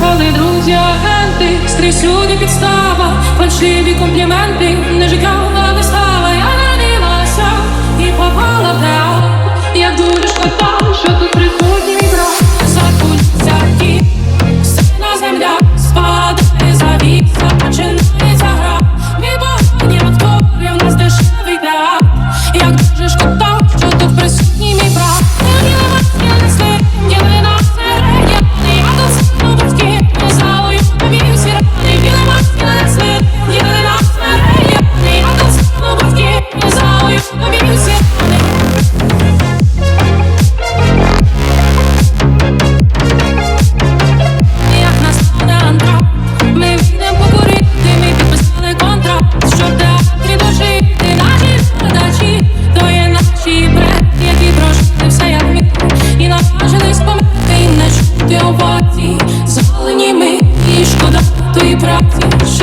Коли друзі агенти, скрізь люди підстава, фальшиві компліменти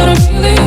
should've really